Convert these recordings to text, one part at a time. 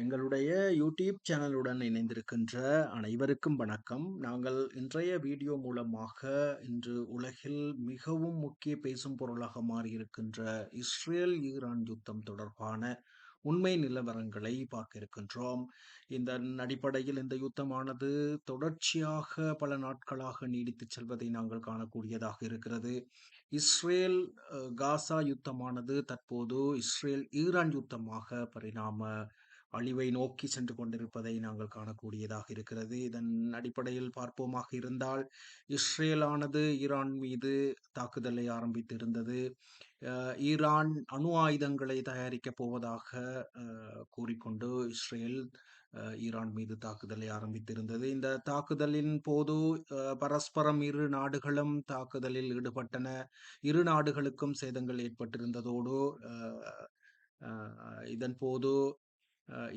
எங்களுடைய யூடியூப் சேனலுடன் இணைந்திருக்கின்ற அனைவருக்கும் வணக்கம். நாங்கள் இன்றைய வீடியோ மூலமாக இன்று உலகில் மிகவும் முக்கிய பேசும் பொருளாக மாறியிருக்கின்ற இஸ்ரேல் ஈரான் யுத்தம் தொடர்பான உண்மை நிலவரங்களை பார்க்க இருக்கின்றோம். இந்த அடிப்படையில் இந்த யுத்தமானது தொடர்ச்சியாக பல நாட்களாக நீடித்துச் செல்வதை நாங்கள் காணக்கூடியதாக இருக்கிறது. இஸ்ரேல் காசா யுத்தமானது தற்போது இஸ்ரேல் ஈரான் யுத்தமாக பரிணாம அழிவை நோக்கி சென்று கொண்டிருப்பதை நாங்கள் காணக்கூடியதாக இருக்கிறது. இதன் அடிப்படையில் பார்ப்போமாக இருந்தால் இஸ்ரேலானது ஈரான் மீது தாக்குதலை ஆரம்பித்திருந்தது. ஈரான் அணு ஆயுதங்களை தயாரிக்கப் போவதாக கூறிக்கொண்டு இஸ்ரேல் ஈரான் மீது தாக்குதலை ஆரம்பித்திருந்தது. இந்த தாக்குதலின் போது பரஸ்பரம் இரு நாடுகளும் தாக்குதலில் ஈடுபட்டன. இரு நாடுகளுக்கும் சேதங்கள் ஏற்பட்டிருந்ததோடு இதன் போது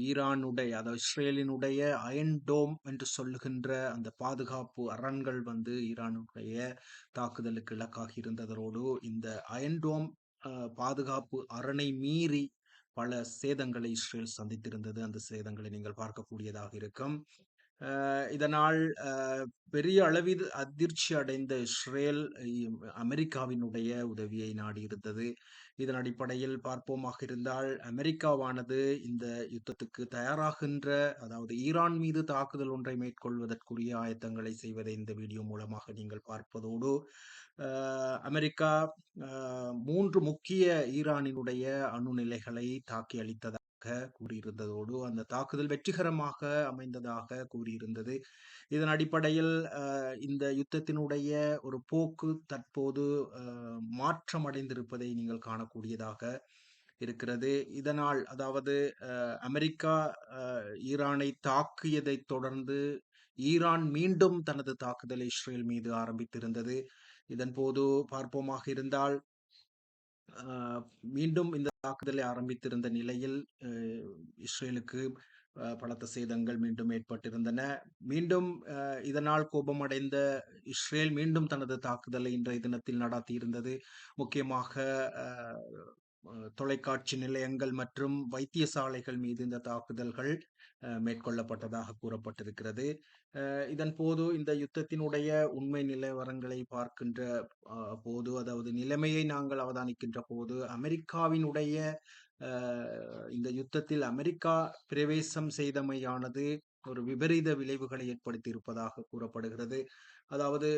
ஈரானுடைய அதாவது இஸ்ரேலினுடைய அயன்டோம் என்று சொல்லுகின்ற அந்த பாதுகாப்பு அரண்கள் வந்து ஈரானுடைய தாக்குதலுக்கு இலக்காகி இருந்ததோடு இந்த அயன்டோம் பாதுகாப்பு அரணை மீறி பல சேதங்களை இஸ்ரேல் சந்தித்திருந்தது. அந்த சேதங்களை நீங்கள் பார்க்கக்கூடியதாக இருக்கும். இதனால் பெரிய அளவில் அதிர்ச்சி அடைந்த இஸ்ரேல் அமெரிக்காவினுடைய உதவியை நாடியிருந்தது. இதன் அடிப்படையில் பார்ப்போமாக இருந்தால் அமெரிக்காவானது இந்த யுத்தத்துக்கு தயாராகின்ற அதாவது ஈரான் மீது தாக்குதல் ஒன்றை மேற்கொள்வதற்குரிய ஆயத்தங்களை செய்வதை இந்த வீடியோ மூலமாக நீங்கள் பார்ப்பதோடு அமெரிக்கா மூன்று முக்கிய ஈரானினுடைய அணு நிலைகளை தாக்கி அளித்ததாக கூறியிருந்ததோடு அந்த தாக்குதல் வெற்றிகரமாக அமைந்ததாக கூறியிருந்தது. இதன் அடிப்படையில் இந்த யுத்தத்தினுடைய ஒரு போக்கு தற்போது மாற்றமடைந்திருப்பதை நீங்கள் காணக்கூடியதாக இருக்கிறது. இதனால் அதாவது அமெரிக்கா ஈரானை தாக்கியதை தொடர்ந்து ஈரான் மீண்டும் தனது தாக்குதலை இஸ்ரேல் மீது ஆரம்பித்திருந்தது. இதன் போது பார்ப்போமாக இருந்தால் மீண்டும் இந்த தாக்குதலை ஆரம்பித்திருந்த நிலையில் இஸ்ரேலுக்கு பலத்த சேதங்கள் மீண்டும் ஏற்பட்டிருந்தன. மீண்டும் இதனால் கோபமடைந்த இஸ்ரேல் மீண்டும் தனது தாக்குதலை இன்றைய தினத்தில் நடத்தியிருந்தது. முக்கியமாக தொலைக்காட்சி நிலையங்கள் மற்றும் வைத்தியசாலைகள் மீது இந்த தாக்குதல்கள் மேற்கொள்ளப்பட்டதாக கூறப்பட்டிருக்கிறது. இதன் போது இந்த யுத்தத்தினுடைய உண்மை நிலவரங்களை பார்க்கின்ற போது அதாவது நிலைமையை நாங்கள் அவதானிக்கின்ற போது அமெரிக்காவினுடைய இந்த யுத்தத்தில் அமெரிக்கா பிரவேசம் செய்தமையானது ஒரு விபரீத விளைவுகளை ஏற்படுத்தி இருப்பதாக கூறப்படுகிறது. அதாவது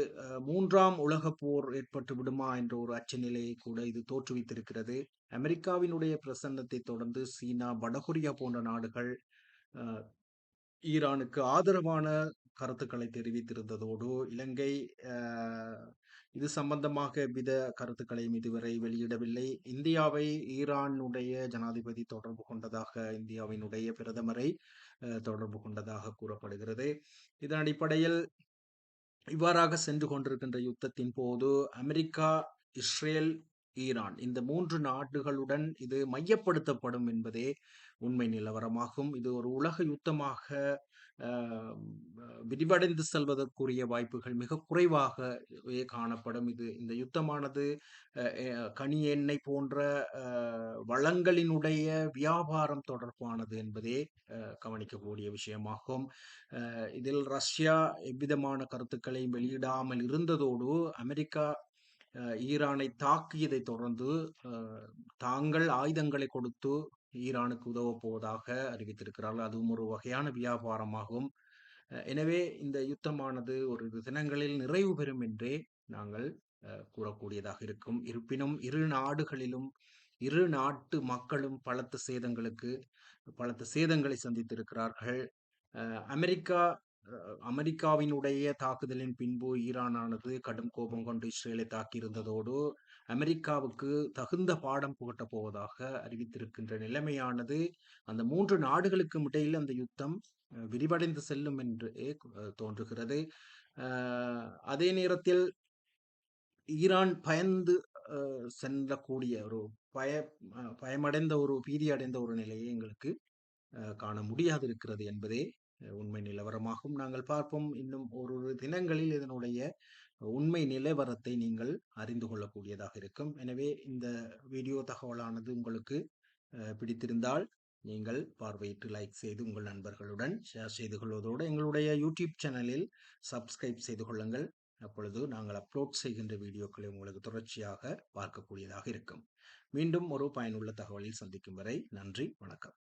மூன்றாம் உலக போர் ஏற்பட்டு விடுமா என்ற ஒரு அச்ச நிலையை கூட இது தோற்றுவித்திருக்கிறது. அமெரிக்காவினுடைய பிரசன்னத்தை தொடர்ந்து சீனா வடகொரியா போன்ற நாடுகள் ஈரானுக்கு ஆதரவான கருத்துக்களை தெரிவித்திருந்ததோடு இலங்கை இது சம்பந்தமாக எவ்வித கருத்துக்களையும் இதுவரை வெளியிடவில்லை. இந்தியாவை ஈரானுடைய ஜனாதிபதி தொடர்பு கொண்டதாக இந்தியாவினுடைய பிரதமரை தொடர்பு கொண்டதாக கூறப்படுகிறது. இதன் அடிப்படையில் இவ்வாறாக சென்று கொண்டிருக்கின்ற யுத்தத்தின் போது அமெரிக்கா இஸ்ரேல் ஈரான். இந்த மூன்று நாடுகளுடன் இது மையப்படுத்தப்படும் என்பதே உண்மை நிலவரமாகும். இது ஒரு உலக யுத்தமாக விரிவடைந்து செல்வதற்குரிய வாய்ப்புகள் மிக குறைவாகவே காணப்படும். இது இந்த யுத்தமானது கனி எண்ணெய் போன்ற வளங்களினுடைய வியாபாரம் தொடர்பானது என்பதே கவனிக்கக்கூடிய விஷயமாகும். இதில் ரஷ்யா எவ்விதமான கருத்துக்களையும் வெளியிடாமல் இருந்ததோடு அமெரிக்கா ஈரானை தாக்கியதை தொடர்ந்து தாங்கள் ஆயுதங்களை கொடுத்து ஈரானுக்கு உதவப் போவதாக அறிவித்திருக்கிறார்கள். அதுவும் ஒரு வகையான வியாபாரமாகும். எனவே இந்த யுத்தமானது ஒரு தினங்களில் நிறைவு பெறும் என்றே நாங்கள் கூறக்கூடியதாக இருக்கும். இருப்பினும் இரு நாடுகளிலும் இரு நாட்டு மக்களும் பலத்த சேதங்களுக்கு பலத்த சேதங்களை சந்தித்திருக்கிறார்கள். அமெரிக்கா அமெரிக்காவினுடைய தாக்குதலின் பின்பு ஈரானானது கடும் கோபம் கொண்டு இஸ்ரேலை தாக்கியிருந்ததோடு அமெரிக்காவுக்கு தகுந்த பாடம் புகட்டப் போவதாக அறிவித்திருக்கின்ற நிலைமையானது அந்த மூன்று நாடுகளுக்கும் இடையில் அந்த யுத்தம் விரிவடைந்து செல்லும் என்று தோன்றுகிறது. அதே நேரத்தில் ஈரான் பயந்து செல்லக்கூடிய ஒரு பய பயமடைந்த ஒரு பீதி அடைந்த ஒரு நிலையை எங்களுக்கு காண முடியாது இருக்கிறது என்பதே உண்மை நிலவரமாகும் நாங்கள் பார்ப்போம். இன்னும் ஒரு தினங்களில் இதனுடைய உண்மை நிலவரத்தை நீங்கள் அறிந்து கொள்ளக்கூடியதாக இருக்கும். எனவே இந்த வீடியோ தகவலானது உங்களுக்கு பிடித்திருந்தால் நீங்கள் பார்வையிட்டு லைக் செய்து உங்கள் நண்பர்களுடன் ஷேர் செய்து கொள்வதோடு எங்களுடைய யூடியூப் சேனலில் சப்ஸ்கிரைப் செய்து கொள்ளுங்கள். அப்பொழுது நாங்கள் அப்லோட் செய்கின்ற வீடியோக்களை உங்களுக்கு தொடர்ச்சியாக பார்க்கக்கூடியதாக இருக்கும். மீண்டும் ஒரு பயனுள்ள தகவலில் சந்திக்கும் வரை நன்றி வணக்கம்.